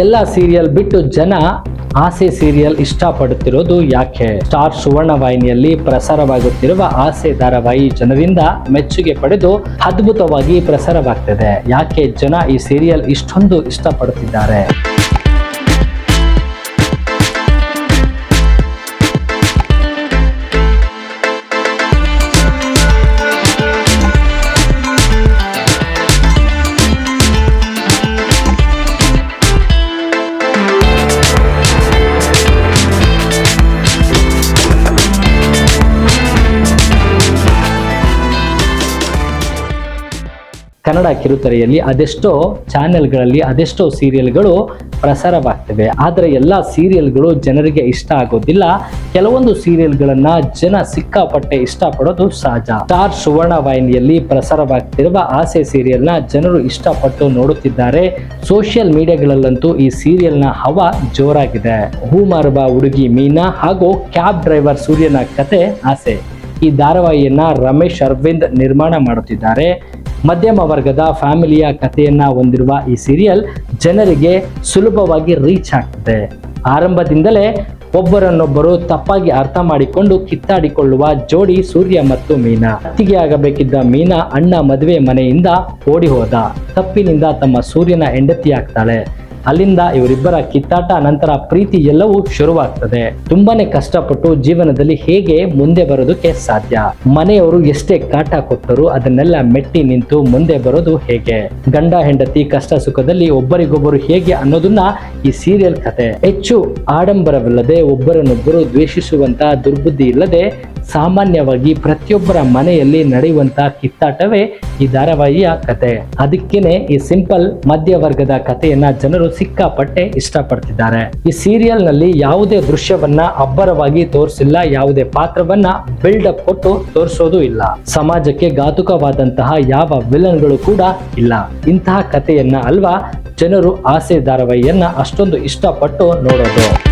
ಎಲ್ಲ ಸೀರಿಯಲ್ ಬಿಟ್ಟು ಜನ ಆಸೆ ಸೀರಿಯಲ್ ಇಷ್ಟಪಡುತ್ತಿರೋದು ಯಾಕೆ? ಸ್ಟಾರ್ ಸುವರ್ಣ ವಾಹಿನಿಯಲ್ಲಿ ಪ್ರಸಾರವಾಗುತ್ತಿರುವ ಆಸೆ ಧಾರಾವಾಹಿ ಜನರಿಂದ ಮೆಚ್ಚುಗೆ ಪಡೆದು ಅದ್ಭುತವಾಗಿ ಪ್ರಸಾರವಾಗ್ತಿದೆ. ಯಾಕೆ ಜನ ಈ ಸೀರಿಯಲ್ ಇಷ್ಟೊಂದು ಇಷ್ಟಪಡುತ್ತಿದ್ದಾರೆ? ಕನ್ನಡ ಕಿರುತೆರೆಯಲ್ಲಿ ಅದೆಷ್ಟೋ ಚಾನೆಲ್ಗಳಲ್ಲಿ, ಅದೆಷ್ಟೋ ಸೀರಿಯಲ್ಗಳು ಪ್ರಸಾರವಾಗ್ತವೆ. ಆದರೆ ಎಲ್ಲ ಸೀರಿಯಲ್ಗಳು ಜನರಿಗೆ ಇಷ್ಟ ಆಗೋದಿಲ್ಲ. ಕೆಲವೊಂದು ಸೀರಿಯಲ್ಗಳನ್ನ ಜನ ಸಿಕ್ಕಾಪಟ್ಟೆ ಇಷ್ಟಪಡೋದು ಸಹಜ. ಸ್ಟಾರ್ ಸುವರ್ಣ ವಾಹಿನಿಯಲ್ಲಿ ಪ್ರಸಾರವಾಗ್ತಿರುವ ಆಸೆ ಸೀರಿಯಲ್ನ ಜನರು ಇಷ್ಟಪಟ್ಟು ನೋಡುತ್ತಿದ್ದಾರೆ. ಸೋಷಿಯಲ್ ಮೀಡಿಯಾಗಳಲ್ಲಂತೂ ಈ ಸೀರಿಯಲ್ನ ಹವಾ ಜೋರಾಗಿದೆ. ಹೂ ಮಾರುವ ಹುಡುಗಿ ಮೀನಾ ಹಾಗೂ ಕ್ಯಾಬ್ ಡ್ರೈವರ್ ಸೂರ್ಯನ ಕತೆ ಆಸೆ. ಈ ಧಾರಾವಾಹಿಯನ್ನ ರಮೇಶ್ ಅರವಿಂದ್ ನಿರ್ಮಾಣ ಮಾಡುತ್ತಿದ್ದಾರೆ. ಮಧ್ಯಮ ವರ್ಗದ ಫ್ಯಾಮಿಲಿಯ ಕಥೆಯನ್ನ ಹೊಂದಿರುವ ಈ ಸೀರಿಯಲ್ ಜನರಿಗೆ ಸುಲಭವಾಗಿ ರೀಚ್ ಆಗ್ತದೆ. ಆರಂಭದಿಂದಲೇ ಒಬ್ಬರನ್ನೊಬ್ಬರು ತಪ್ಪಾಗಿ ಅರ್ಥ ಮಾಡಿಕೊಂಡು ಕಿತ್ತಾಡಿಕೊಳ್ಳುವ ಜೋಡಿ ಸೂರ್ಯ ಮತ್ತು ಮೀನಾ. ಅತ್ತಿಗೆ ಆಗಬೇಕಿದ್ದ ಮೀನಾ ಅಣ್ಣ ಮದುವೆ ಮನೆಯಿಂದ ಓಡಿ ಹೋದ. ತಪ್ಪಿನಿಂದ ತಮ್ಮ ಸೂರ್ಯನ ಹೆಂಡತಿ ಆಗ್ತಾಳೆ ಅಲ್ಲಿಂದ ಇವರಿಬ್ಬರ ಕಿತ್ತಾಟ ನಂತರ ಪ್ರೀತಿ ಎಲ್ಲವೂ ಶುರುವಾಗ್ತದೆ. ತುಂಬಾನೇ ಕಷ್ಟಪಟ್ಟು ಜೀವನದಲ್ಲಿ ಹೇಗೆ ಮುಂದೆ ಬರೋದಕ್ಕೆ ಸಾಧ್ಯ? ಮನೆಯವರು ಎಷ್ಟೇ ಕಾಟ ಕೊಟ್ಟರು ಅದನ್ನೆಲ್ಲ ಮೆಟ್ಟಿ ನಿಂತು ಮುಂದೆ ಬರೋದು ಹೇಗೆ? ಗಂಡ, ಹೆಂಡತಿ, ಕಷ್ಟ, ಸುಖದಲ್ಲಿ ಒಬ್ಬರಿಗೊಬ್ಬರು ಹೇಗೆ ಅನ್ನೋದನ್ನ ಈ ಸೀರಿಯಲ್ ಕತೆ. ಹೆಚ್ಚು ಆಡಂಬರವಿಲ್ಲದೆ ಒಬ್ಬರನ್ನೊಬ್ಬರು ದ್ವೇಷಿಸುವಂತ ದುರ್ಬುದ್ಧಿ ಇಲ್ಲದೆ ಸಾಮಾನ್ಯವಾಗಿ ಪ್ರತಿಯೊಬ್ಬರ ಮನೆಯಲ್ಲಿ ನಡೆಯುವಂತ ಕಿತ್ತಾಟವೇ ಈ ಧಾರಾವಾಹಿಯ ಕತೆ. ಅದಕ್ಕೇನೆ ಈ ಸಿಂಪಲ್ ಮಧ್ಯವರ್ಗದ ಕಥೆಯನ್ನ ಜನರು ಸಿಕ್ಕಾಪಟ್ಟೆ ಇಷ್ಟಪಡ್ತಿದ್ದಾರೆ. ಈ ಸೀರಿಯಲ್ನಲ್ಲಿ ಯಾವುದೇ ದೃಶ್ಯವನ್ನ ಅಬ್ಬರವಾಗಿ ತೋರಿಸಿಲ್ಲ, ಯಾವುದೇ ಪಾತ್ರವನ್ನ ಬಿಲ್ಡಪ್ ಕೊಟ್ಟು ತೋರಿಸೋದು ಇಲ್ಲ. ಸಮಾಜಕ್ಕೆ ಘಾತುಕವಾದಂತಹ ಯಾವ ವಿಲನ್ಗಳು ಕೂಡ ಇಲ್ಲ. ಇಂತಹ ಕಥೆಯನ್ನ ಅಲ್ವಾ ಜನರು ಆಸೆ ಧಾರಾವಾಹಿಯನ್ನ ಅಷ್ಟೊಂದು ಇಷ್ಟಪಟ್ಟು ನೋಡೋದು.